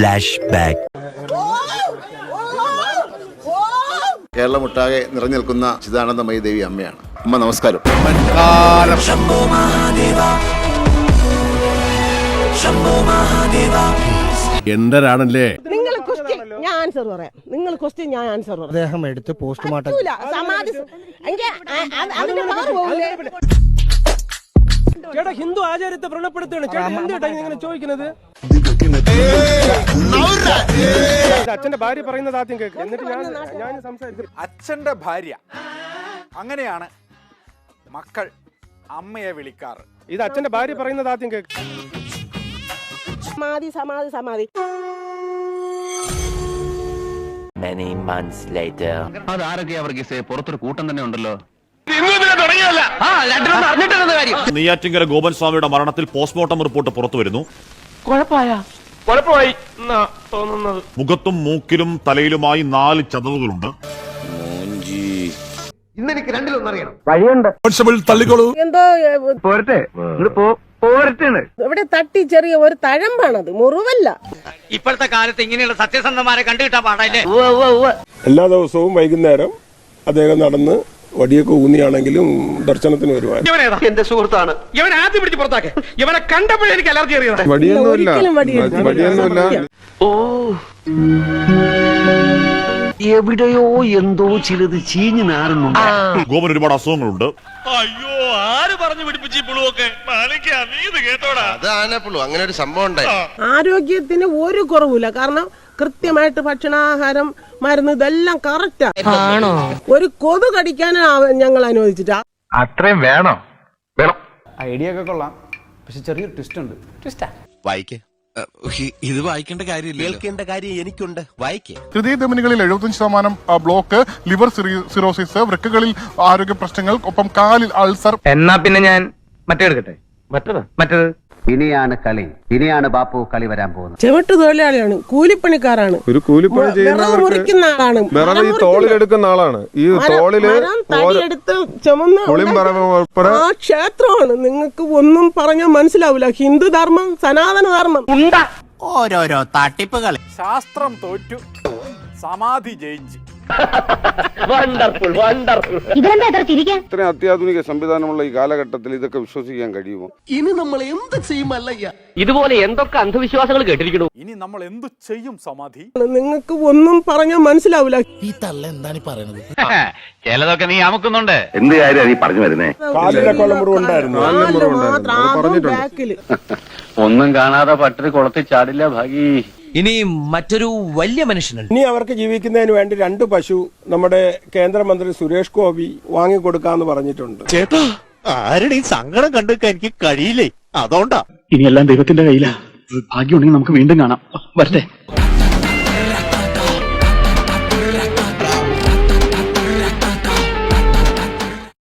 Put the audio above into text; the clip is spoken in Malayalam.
ഫ്ലാഷ് കേരളം കേരളമൊട്ടാകെ നിറഞ്ഞു നിൽക്കുന്ന ചിദാനന്ദമയി ദേവി അമ്മയാണ്. അമ്മ നമസ്കാരം. എന്തരാണല്ലേ നിങ്ങൾ ക്വസ്റ്റ്യൻ ഞാൻ ആൻസർ പറയാം. നിങ്ങൾ ക്വസ്റ്റ്യൻ ഞാൻ ആൻസർ പറയാം. അദ്ദേഹം എടുത്ത് പോസ്റ്റ്മോർട്ടം. സമാധി അതിന്റെ പവർ പോകില്ലേ ചേട്ടാ ഹിന്ദു ആചാരത്തെ വ്രണപ്പെടുത്തുകയാണ്. ചേട്ടാ എന്തുട്ടാ ഇങ്ങനെ ചോദിക്കുന്നത്? അച്ഛന്റെ ഭാര്യ പറയുന്നത് ആദ്യം കേൾക്കും എന്നിട്ട് ഞാൻ ഞാൻ സംസാരിക്കും. അച്ഛന്റെ ഭാര്യ. അങ്ങനെയാണ് മക്കൾ അമ്മയെ വിളിക്കാറ്. ഇത് അച്ഛന്റെ ഭാര്യ പറയുന്നത് ആദ്യം കേൾക്ക് സമാധി സമാധി സമാധി. Many months later. അതാരൊക്കെയാ വർഗീസേ? പുറത്തൊരു കൂട്ടം തന്നെ ഉണ്ടല്ലോ. നെയ്യാറ്റിങ്കര ഗോപൻ സ്വാമിയുടെ മരണത്തിൽ പോസ്റ്റ്മോർട്ടം റിപ്പോർട്ട് പുറത്തു വരുന്നു കുഴപ്പമായി? തോന്നുന്നത്. മുഖത്തും മൂക്കിലും തലയിലുമായി നാല് ചതവുകളുണ്ട്. എന്തോ ഏ, ഇവിടെ തട്ടി ചെറിയ ഒരു തഴമ്പാണത് മുറിവല്ല. ഇപ്പോഴത്തെ കാലത്ത് ഇങ്ങനെയുള്ള സത്യസന്ധമാരെ കണ്ടുകിട്ടാൻ പാടല്ലേ എല്ലാ ദിവസവും വൈകുന്നേരം അദ്ദേഹം നടന്ന് വടിയൊക്കെ ഊന്നിയാണെങ്കിലും ദർശനത്തിന് എന്റെ സുഹൃത്താണ്. ഇവൻ ആദ്യം പിടിച്ച് പുറത്താക്കെ. ഇവനെ കണ്ടപ്പോഴേ എനിക്ക് അലർജി. ഓ. എവിടെയോ എന്തോ ചിലത് ചീഞ്ഞു നാറുന്നുണ്ട്. ഗോപൻ ഒരുപാട് അസുഖങ്ങളുണ്ട്. അങ്ങനെ ഒരു സംഭവം ഉണ്ടായി. ആരോഗ്യത്തിന് ഒരു കുറവില്ല കാരണം കൃത്യമായിട്ട് ഭക്ഷണാഹാരം മരുന്ന് ഇതെല്ലാം കറക്റ്റാ ഒരു കൊതു കടിക്കാൻ ഞങ്ങൾ അനുവദിച്ചിട്ടാ. അത്രയും വേണോ? ഐഡിയ ഒക്കെ കൊള്ളാം. പക്ഷെ ചെറിയൊരു ട്വിസ്റ്റ് ഉണ്ട്. ട്വിസ്റ്റാ വായിക്കേ. ഇത് വായിക്കേണ്ട കാര്യമില്ല കേൾക്കേണ്ട കാര്യം എനിക്കുണ്ട്. വായിക്കേ. ഹൃദയ ഹൃദയധമനികളിൽ എഴുപത്തഞ്ച് ശതമാനം ആ, ബ്ലോക്ക് ലിവർ സിറി- സിറോസിസ് വൃക്കകളിൽ ആരോഗ്യ പ്രശ്നങ്ങൾ ഒപ്പം കാലിൽ അൾസർ. എന്നാ പിന്നെ ഞാൻ മറ്റേ എടുക്കട്ടെ? മറ്റേത്? മറ്റേത്? ഇനിയാണ് കളി. ഇനിയാണ് ബാപ്പു കളി വരാൻ പോകുന്നത്. ചെവിട്ട് തൊഴിലാളിയാണ്. കൂലിപ്പണിക്കാരാണ്. ഒരു കൂലിപ്പണി വിറക് മുറിക്കുന്ന ആളാണ്. മരം മുറിക്കുന്ന- എടുക്കുന്ന ആളാണ്. ഈ മരം- മരം തടിയെടുത്ത് ചുമന്ന് ഉൾപ്പെടെ ആ ക്ഷേത്രമാണ്. നിങ്ങൾക്ക് ഒന്നും പറഞ്ഞാൽ മനസ്സിലാവില്ല ഹിന്ദു ധർമ്മം സനാതന ധർമ്മം. ഓരോരോ തട്ടിപ്പുകൾ ശാസ്ത്രം തോറ്റു. സമാധി ജയിച്ച്. ചിരിക്കാൻ? ഇത്രയും അത്യാധുനിക സംവിധാനമുള്ള ഈ കാലഘട്ടത്തിൽ ഇതൊക്കെ വിശ്വസിക്കാൻ കഴിയുമോ? ഇനി നമ്മൾ എന്ത് ചെയ്യും അല്ലയ്യ? ഇതുപോലെ എന്തൊക്കെ അന്ധവിശ്വാസങ്ങൾ കേട്ടിരിക്കണു? ഇനി നമ്മൾ എന്ത് ചെയ്യും സമാധി? നിങ്ങൾക്ക് ഒന്നും പറഞ്ഞാൽ മനസ്സിലാവില്ല. ഈ തല്ല എന്താണ് പറയുന്നത് ചിലതൊക്കെ നീ അമുക്കുന്നുണ്ട്. എന്ത് കാര്യം നീ പറഞ്ഞു വരുന്നേ? കാലിലൊക്കെ മുറിവുണ്ടായിരുന്നു ബാക്കിൽ. ഒന്നും കാണാതെ പട്ടിണി കുളത്തിൽ ചാടില്ല ഭാഗി. ഇനി മറ്റൊരു വലിയ മനുഷ്യനുണ്ട്. ഇനി അവർക്ക് ജീവിക്കുന്നതിന് വേണ്ടി രണ്ട് പശു നമ്മുടെ കേന്ദ്രമന്ത്രി സുരേഷ് ഗോപി വാങ്ങിക്കൊടുക്കാന്ന് പറഞ്ഞിട്ടുണ്ട്. ചേട്ടാ ആരുടെയും സങ്കടം കണ്ടെടുക്കാൻ എനിക്ക് കഴിയില്ലേ? അതോണ്ടാ ഇനിയെല്ലാം ദൈവത്തിന്റെ കയ്യിലാ. ഭാഗ്യമുണ്ടെങ്കിൽ നമുക്ക് വീണ്ടും കാണാം. വരട്ടെ.